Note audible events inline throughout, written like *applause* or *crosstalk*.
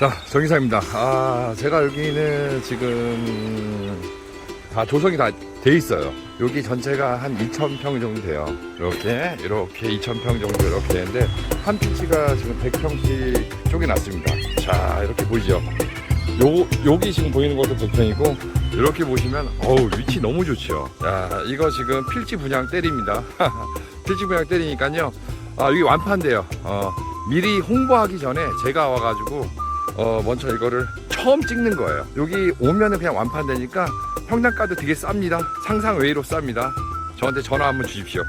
자, 정의사입니다. 아, 제가 여기는 지금 다 조성이 다 돼 있어요. 여기 전체가 한 2,000평 정도 돼요. 이렇게, 이렇게 2,000평 정도 이렇게 되는데, 한 피치가 지금 100평씩 쪼개놨습니다. 자, 이렇게 보이죠? 요, 여기 지금 보이는 것도 100평이고, 이렇게 보시면, 어우, 위치 너무 좋죠. 야, 이거 지금 필지 분양 때립니다. *laughs* 필지 분양 때리니까요. 아, 여기 완판돼요. 어, 미리 홍보하기 전에 제가 와가지고, 어, 먼저 이거를 처음 찍는 거예요. 여기 오면은 그냥 완판되니까 평당가도 되게 쌉니다. 상상 외로 쌉니다. 저한테 전화 한번 주십시오.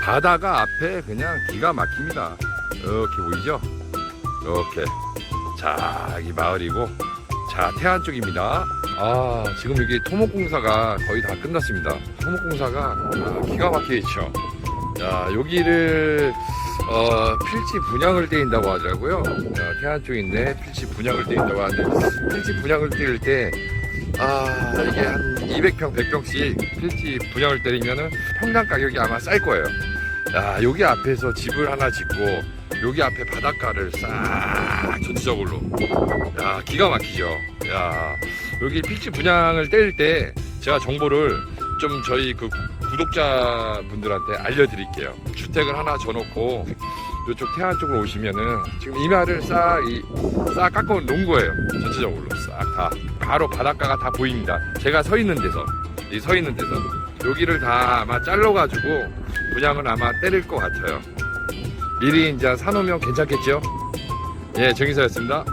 바다가 앞에 그냥 기가 막힙니다. 이렇게 보이죠? 이렇게. 자, 여기 마을이고. 자, 태안 쪽입니다. 아, 지금 여기 토목공사가 거의 다 끝났습니다. 토목공사가 아, 기가 막히게 있죠. 자, 여기를 어, 필지 분양을 떼인다고 하더라고요. 어, 태안 쪽인데 필지 분양을 떼인다고 하는데 필지 분양을 떼일 때 아, 이게 한 200평, 100평씩 필지 분양을 때리면은 평당 가격이 아마 쌀 거예요. 야, 여기 앞에서 집을 하나 짓고 여기 앞에 바닷가를 싹 전체적으로 야, 기가 막히죠. 야, 여기 필지 분양을 때릴 때 제가 정보를 좀 저희 그 구독자분들한테 알려드릴게요. 주택을 하나 져놓고 이쪽 태안 쪽으로 오시면은 지금 이마를 싹, 이, 싹 깎아 놓은 거예요. 전체적으로 싹 다. 바로 바닷가가 다 보입니다. 제가 서 있는 데서, 이 서 있는 데서. 여기를 다 아마 잘라가지고 분양을 아마 때릴 것 같아요. 미리 이제 사놓으면 괜찮겠죠? 예, 정의사였습니다.